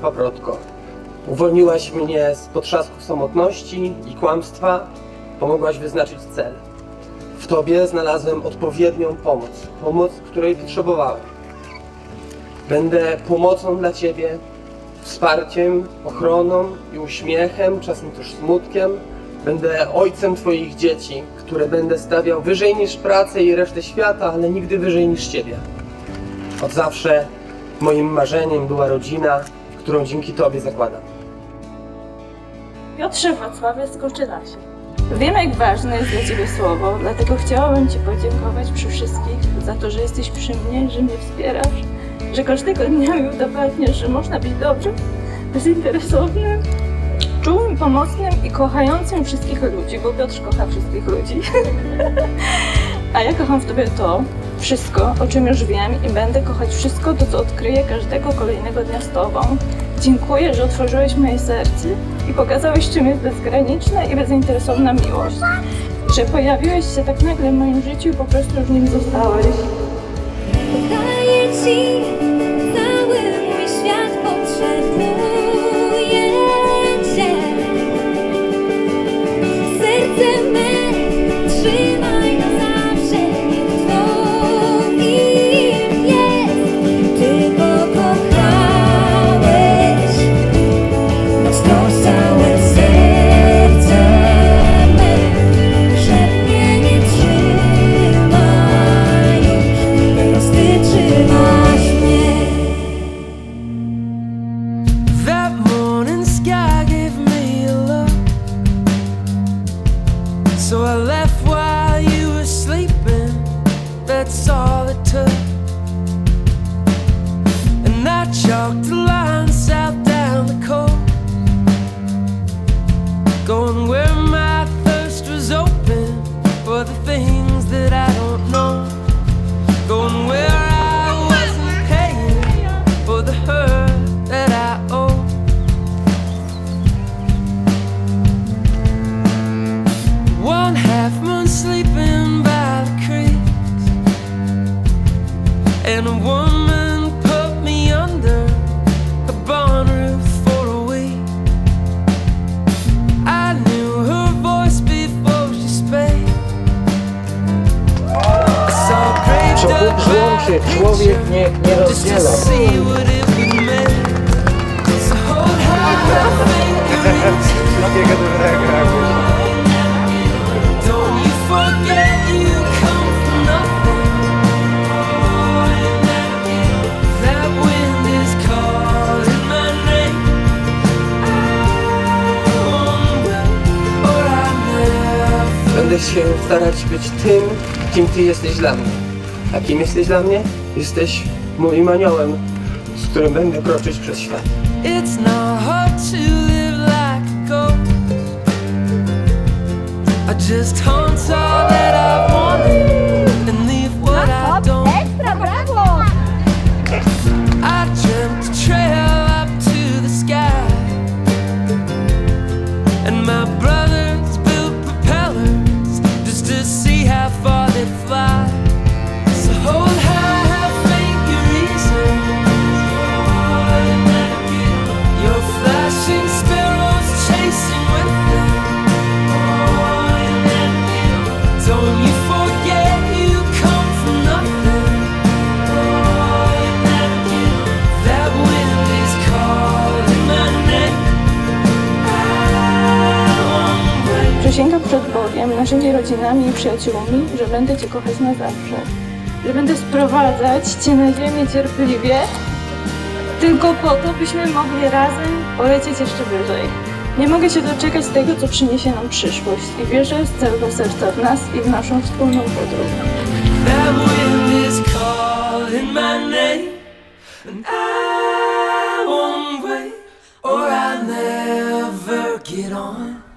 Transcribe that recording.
paprotko. Uwolniłaś mnie z potrzasków samotności i kłamstwa, pomogłaś wyznaczyć cel. W Tobie znalazłem odpowiednią pomoc, pomoc, której potrzebowałem. Będę pomocą dla Ciebie, wsparciem, ochroną i uśmiechem, czasem też smutkiem. Będę ojcem Twoich dzieci, które będę stawiał wyżej niż pracę i resztę świata, ale nigdy wyżej niż Ciebie. Od zawsze moim marzeniem była rodzina, którą dzięki Tobie zakładam. Piotrze Wacławie Skoczylasie. Wiem, jak ważne jest dla Ciebie słowo, dlatego chciałabym Ci podziękować przy wszystkich za to, że jesteś przy mnie, że mnie wspierasz, że każdego dnia mi udowadniasz, że można być dobrym, bezinteresownym, czułym, pomocnym i kochającym wszystkich ludzi, bo Piotr kocha wszystkich ludzi. A ja kocham w Tobie to, wszystko, o czym już wiem i będę kochać wszystko to, co odkryję każdego kolejnego dnia z Tobą. Dziękuję, że otworzyłeś moje serce i pokazałeś, czym jest bezgraniczna i bezinteresowna miłość. Że pojawiłeś się tak nagle w moim życiu i po prostu już nim zostałeś. Going where my thirst was open for the things that I don't know. Going where I wasn't paying for the hurt that I owe. One half moon sleeping by the creeks, and a woman my name. I won't wait, or I never Będę się starać być tym, kim Ty jesteś dla mnie. A kim jesteś dla mnie? Jesteś moim aniołem, z którym będę kroczyć przez świat. It's not hard to live like a ghost. I just hunt all that I wanted and leave what I don't. Ekstra, brawo! I naszymi rodzinami i przyjaciółmi, że będę Cię kochać na zawsze. Że będę sprowadzać Cię na ziemię cierpliwie, tylko po to, byśmy mogli razem polecieć jeszcze wyżej. Nie mogę się doczekać tego, co przyniesie nam przyszłość i wierzę z całego serca w nas i w naszą wspólną podróż. Wind is calling my name, and I won't wait, or never get on.